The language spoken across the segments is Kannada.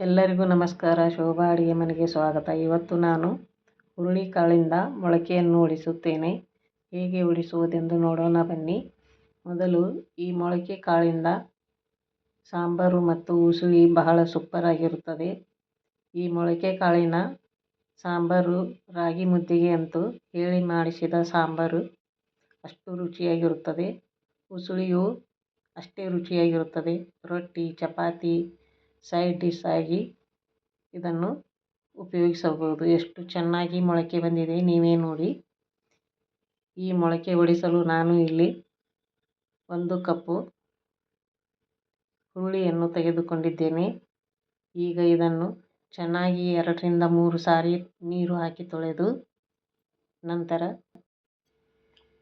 ಎಲ್ಲರಿಗೂ ನಮಸ್ಕಾರ. ಶೋಭಾ ಅಡುಗೆ ಮನೆಗೆ ಸ್ವಾಗತ. ಇವತ್ತು ನಾನು ಹುರುಳಿಕಾಳಿಂದ ಮೊಳಕೆಯನ್ನು ಉಳಿಸುತ್ತೇನೆ ಹೇಗೆ ಉಳಿಸುವುದೆಂದು ನೋಡೋಣ ಬನ್ನಿ. ಮೊದಲು ಈ ಮೊಳಕೆ ಕಾಳಿಂದ ಸಾಂಬಾರು ಮತ್ತು ಉಸುಳಿ ಬಹಳ ಸೂಪರಾಗಿರುತ್ತದೆ ಈ ಮೊಳಕೆ ಕಾಳಿನ ಸಾಂಬಾರು ರಾಗಿ ಮುದ್ದೆಗೆ ಅಂತೂ ಹೇಳಿ ಮಾಡಿಸಿದ ಸಾಂಬಾರು ಅಷ್ಟು ರುಚಿಯಾಗಿರುತ್ತದೆ. ಉಸುಳಿಯು ಅಷ್ಟೇ ರುಚಿಯಾಗಿರುತ್ತದೆ. ರೊಟ್ಟಿ, ಚಪಾತಿ ಸೈಡ್ ಡಿಶ್ ಆಗಿ ಇದನ್ನು ಉಪಯೋಗಿಸಬಹುದು. ಎಷ್ಟು ಚೆನ್ನಾಗಿ ಮೊಳಕೆ ಬಂದಿದೆ ನೀವೇ ನೋಡಿ. ಈ ಮೊಳಕೆ ಒಡಿಸಲು ನಾನು ಇಲ್ಲಿ ಒಂದು ಕಪ್ಪು ಹುರುಳಿಯನ್ನು ತೆಗೆದುಕೊಂಡಿದ್ದೇನೆ. ಈಗ ಇದನ್ನು ಚೆನ್ನಾಗಿ ಎರಡರಿಂದ ಮೂರು ಸಾರಿ ನೀರು ಹಾಕಿ ತೊಳೆದು ನಂತರ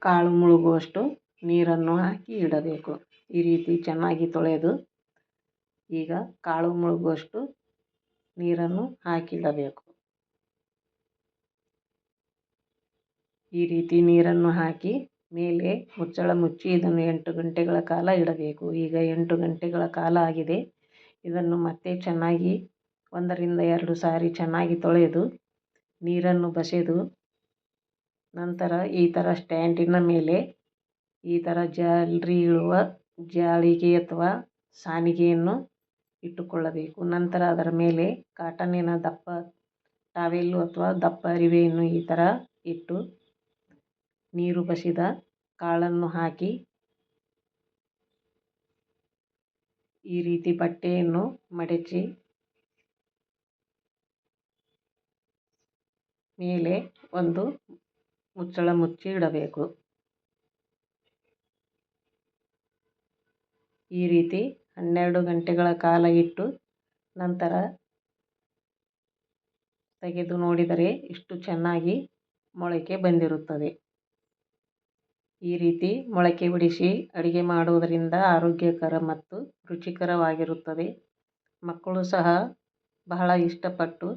ಕಾಳು ಮುಳುಗುವಷ್ಟು ನೀರನ್ನು ಹಾಕಿ ಇಡಬೇಕು. ಈ ರೀತಿ ಚೆನ್ನಾಗಿ ತೊಳೆದು ಈಗ ಕಾಳು ಮುಳುಗುವಷ್ಟು ನೀರನ್ನು ಹಾಕಿಡಬೇಕು. ಈ ರೀತಿ ನೀರನ್ನು ಹಾಕಿ ಮೇಲೆ ಮುಚ್ಚಳ ಮುಚ್ಚಿ ಇದನ್ನು ಎಂಟು ಗಂಟೆಗಳ ಕಾಲ ಇಡಬೇಕು. ಈಗ ಎಂಟು ಗಂಟೆಗಳ ಕಾಲ ಆಗಿದೆ. ಇದನ್ನು ಮತ್ತೆ ಚೆನ್ನಾಗಿ ಒಂದರಿಂದ ಎರಡು ಸಾರಿ ಚೆನ್ನಾಗಿ ತೊಳೆದು ನೀರನ್ನು ಬಸೆದು ನಂತರ ಈ ಥರ ಸ್ಟ್ಯಾಂಡಿನ ಮೇಲೆ ಈ ಥರ ಜಾಲರಿ ಇಳುವ ಜಾಳಿಗೆ ಅಥವಾ ಸಾಣಿಗೆಯನ್ನು ಇಟ್ಟುಕೊಳ್ಳಬೇಕು. ನಂತರ ಅದರ ಮೇಲೆ ಕಾಟನ್ನಿನ ದಪ್ಪ ಟಾವೆಲ್ಲು ಅಥವಾ ದಪ್ಪ ಅರಿವೆಯನ್ನು ಈ ಥರ ಇಟ್ಟು ನೀರು ಬಸಿದ ಕಾಳನ್ನು ಹಾಕಿ ಈ ರೀತಿ ಬಟ್ಟೆಯನ್ನು ಮಡಚಿ ಮೇಲೆ ಒಂದು ಮುಚ್ಚಳ ಮುಚ್ಚಿ ಇಡಬೇಕು. ಈ ರೀತಿ ಹನ್ನೆರಡು ಗಂಟೆಗಳ ಕಾಲ ಇಟ್ಟು ನಂತರ ತೆಗೆದು ನೋಡಿದರೆ ಇಷ್ಟು ಚೆನ್ನಾಗಿ ಮೊಳಕೆ ಬಂದಿರುತ್ತದೆ. ಈ ರೀತಿ ಮೊಳಕೆ ಬಿಡಿಸಿ ಅಡುಗೆ ಮಾಡುವುದರಿಂದ ಆರೋಗ್ಯಕರ ಮತ್ತು ರುಚಿಕರವಾಗಿರುತ್ತದೆ. ಮಕ್ಕಳು ಸಹ ಬಹಳ ಇಷ್ಟಪಟ್ಟು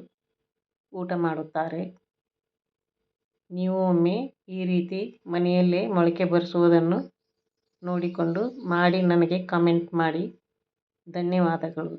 ಊಟ ಮಾಡುತ್ತಾರೆ. ನೀವು ಒಮ್ಮೆ ಈ ರೀತಿ ಮನೆಯಲ್ಲೇ ಮೊಳಕೆ ಬರಿಸುವುದನ್ನು ನೋಡಿಕೊಂಡು ಮಾಡಿ ನನಗೆ ಕಮೆಂಟ್ ಮಾಡಿ. ಧನ್ಯವಾದಗಳು